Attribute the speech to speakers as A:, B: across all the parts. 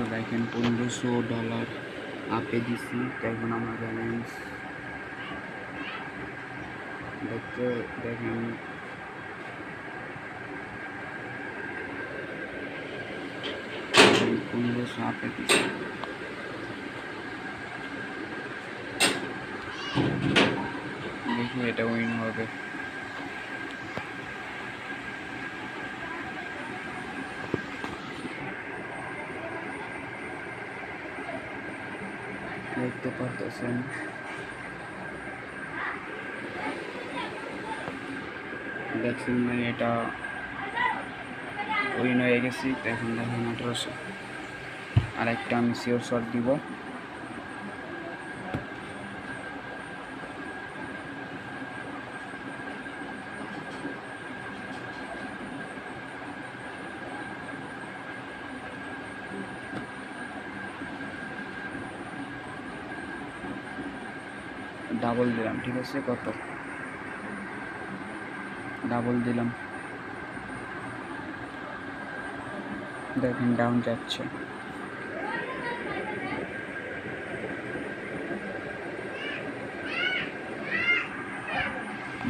A: তো দেখেন পনেরোশো ডলার আপে দিছি এখন আমার ব্যালেন্স দেখতে দেখেন। পনেরোশো আপে দিছি। দেখি এটা উইন হবে। দেখতে পারতেছেন দেখুন মানে এটা উইন হয়ে গেছি এখন দেখেন আঠারোশো। আর একটা আমি শিওর শট দিব। ডাবল দিলাম, ঠিক আছে? কত? ডাবল দিলাম। দেখেন ডাউন যাচ্ছে।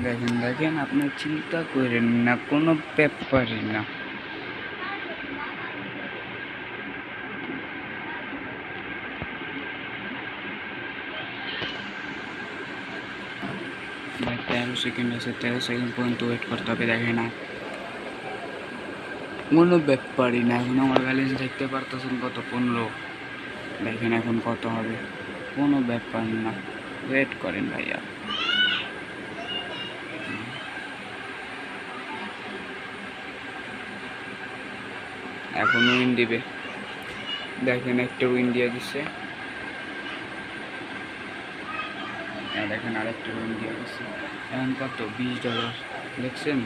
A: দেখেন দেখেন, আপনি চিন্তা করেন না, কোনো ব্যাপারই না। ভাই তেরো সেকেন্ড আছে তেরো সেকেন্ড পর্যন্ত ওয়েট করতে হবে, দেখে না কোনো ব্যাপারই না, এখন আমার ব্যালেন্স দেখতে পারতেছেন কত পনেরো? দেখেন এখন কত হবে। কোনো ব্যাপার না ওয়েট করেন ভাইয়া। এখন উইন দিবে। দেখেন একটা উইন দিয়ে দিচ্ছে হ্যাঁ দেখেন আরেকটা রুম দিয়ে দিচ্ছে। এখন কত? বিশ ডলার দেখছেন?